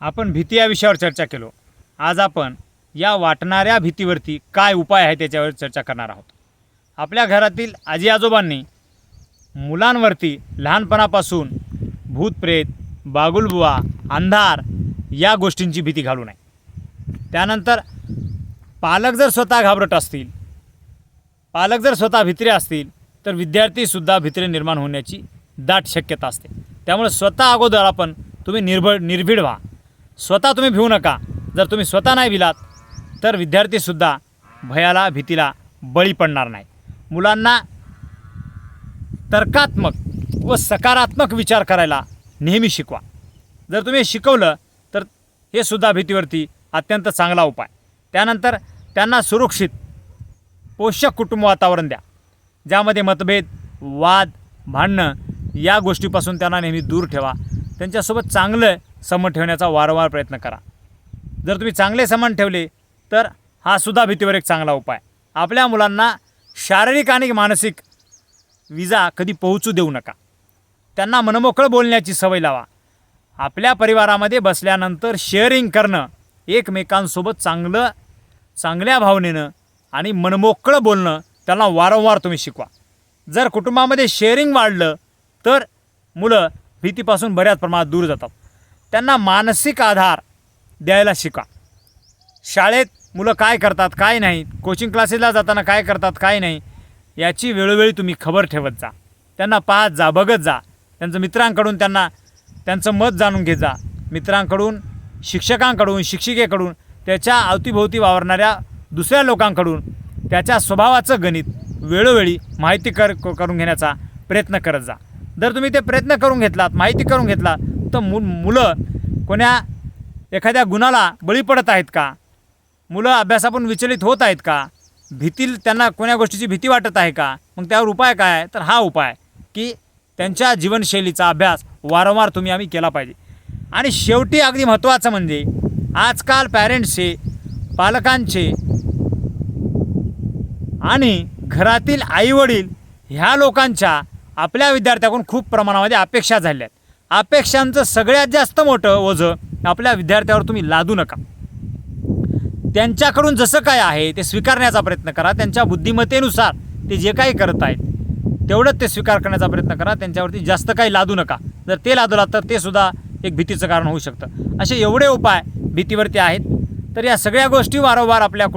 आपण भीती या विषयावर चर्चा केलो. आज आपण या वाटणाऱ्या भीतीवरती काय उपाय आहे त्याच्यावर चर्चा करणार आहोत. आपल्या घरातील आजी आजोबांनी मुलांवरती लहानपणापासून भूतप्रेत बागुलबुवा अंधार या गोष्टींची भीती घालू नये. त्यानंतर पालक जर स्वतः घाबरट असतील पालक जर स्वतः भित्रे असतील तर विद्यार्थीसुद्धा भित्रे निर्माण होण्याची दाट शक्यता असते. त्यामुळे स्वतः अगोदर आपण तुम्ही निर्भळ निर्भीड व्हा. स्वतः तुम्ही भिवू नका. जर तुम्ही स्वतः नाही भिलात तर विद्यार्थीसुद्धा भयाला भीतीला बळी पडणार नाही मुलांना तर्कात्मक व सकारात्मक विचार करायला नेहमी शिकवा. जर तुम्ही शिकवलं तर हे सुद्धा भीतीवरती अत्यंत चांगला उपाय. त्यानंतर त्यांना सुरक्षित पोषक कुटुंब वातावरण द्या. ज्यामध्ये मतभेद वाद भांडणं या गोष्टीपासून त्यांना नेहमी दूर ठेवा. त्यांच्यासोबत चांगलं सम ठेवण्याचा वारंवार प्रयत्न करा. जर तुम्ही चांगले समान ठेवले तर हा सुद्धा भीतीवर एक चांगला उपाय. आपल्या मुलांना शारीरिक आणि मानसिक विजा कधी पोहोचू देऊ नका. त्यांना मनमोकळं बोलण्याची सवय लावा. आपल्या परिवारामध्ये बसल्यानंतर शेअरिंग करणं एकमेकांसोबत चांगलं चांगल्या भावनेनं आणि मनमोकळं बोलणं त्यांना वारंवार तुम्ही शिकवा. जर कुटुंबामध्ये शेअरिंग वाढलं तर मुलं भीतीपासून बऱ्याच प्रमाणात दूर जातात. त्यांना मानसिक आधार द्यायला शिका. शाळेत मुलं काय करतात काय नाही कोचिंग क्लासेसला जाताना काय करतात काय नाही याची वेळोवेळी तुम्ही खबर ठेवत जा. त्यांना पाहत जा बघत जा. त्यांचं मित्रांकडून त्यांना त्यांचं मत जाणून घेत जा. मित्रांकडून शिक्षकांकडून शिक्षिकेकडून त्याच्या अवतीभोवती वावरणाऱ्या दुसऱ्या लोकांकडून त्याच्या स्वभावाचं गणित वेळोवेळी माहिती कर क- करून घेण्याचा प्रयत्न करत जा. जर तुम्ही ते प्रयत्न करून घेतलात माहिती करून घेतलात तर मु मुलं कोण्या एखाद्या गुणाला बळी पडत आहेत का? मुलं अभ्यासातून विचलित होत आहेत का? भीती त्यांना कोण्या गोष्टीची भीती वाटत आहे का? मग त्यावर उपाय काय आहे? तर हा उपाय की त्यांच्या जीवनशैलीचा अभ्यास वारंवार तुम्ही आम्ही केला पाहिजे. आणि शेवटी अगदी महत्त्वाचं म्हणजे आजकाल पॅरेंट्सचे पालकांचे आणि घरातील आईवडील ह्या लोकांच्या आपल्या विद्यार्थ्याकडून खूप प्रमाणामध्ये अपेक्षा झाल्या आहेत. अपेक्षांचं सगळ्यात जास्त मोठं ओझं आपल्या विद्यार्थ्यावर तुम्ही लादू नका. त्यांच्याकडून जसं काय आहे ते स्वीकारण्याचा प्रयत्न करा. त्यांच्या बुद्धिमत्तेनुसार ते जे काही करत आहेत तेवढंच ते स्वीकार करण्याचा प्रयत्न करा. त्यांच्यावरती जास्त काही लादू नका. जर ते लादूला तर ते सुद्धा एक भीतीचं कारण होऊ शकतं. असे एवढे उपाय भीतीवरती आहेत. तर या सगळ्या गोष्टी वारंवार आपल्या